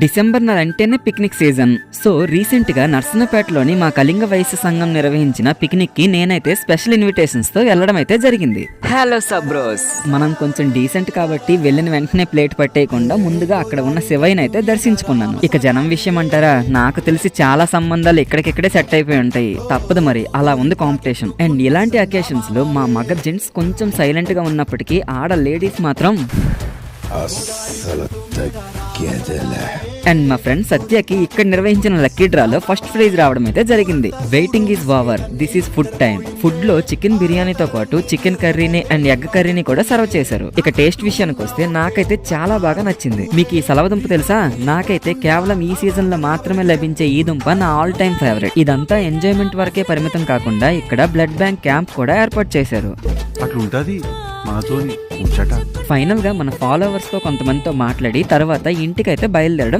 December నెల అంటేనే picnic season. So రీసెంట్గా నర్సనపేటలోని మా కళింగ వయసు సంఘం నిర్వహించిన పిక్నిక్కి నేనైతే స్పెషల్ ఇన్విటేషన్స్తో వెళ్ళడం అయితే జరిగింది. హలో సబ్రోస్ మనం కొంచెం డీసెంట్ కాబట్టి వెళ్ళిన వెంటనే ప్లేట్ పట్టేయకుండా ముందుగా అక్కడ ఉన్న శివయ్యని అయితే దర్శించుకున్నాను. ఇక జనం విషయం అంటారా? నాకు తెలిసి చాలా సంబంధాలు ఇక్కడికిక్కడే సెట్ అయిపోయి ఉంటాయి. తప్పదు మరి. అలా ఉంది కాంపిటీషన్. అండ్ ఇలాంటి అకేషన్స్లో మా మగ జెంట్స్ కొంచెం సైలెంట్గా ఉన్నప్పటికీ ఆడ లేడీస్ మాత్రం అండ్ మా ఫ్రెండ్ సత్యకి ఇక్కడ నిర్వహించిన లక్కీ డ్రాలో ఫస్ట్ ప్రైజ్ రావడం అయితే జరిగింది. Waiting is over this is food time ఫుడ్లో చికెన్ బిర్యానీతో పాటు చికెన్ కర్రీని అండ్ ఎగ్ కర్రీని కూడా సర్వ్ చేశారు. ఇక టేస్ట్ విషయానికి వస్తే నాకైతే చాలా బాగా నచ్చింది. మీకు ఈ సలవ దుంప తెలుసా? నాకైతే కేవలం ఈ సీజన్లో మాత్రమే లభించే ఈ దుంప నా ఆల్ టైమ్ ఫేవరెట్ ఇదంతా ఎంజాయ్మెంట్ వరకే పరిమితం కాకుండా ఇక్కడ బ్లడ్ బ్యాంక్ క్యాంప్ కూడా ఏర్పాటు చేశారు. అట్లుంటది. మనతోని ముచ్చట. ఫైనల్గా మన ఫాలోవర్స్తో కొంతమందితో మాట్లాడి తర్వాత ఇంటికైతే బయలుదేరడం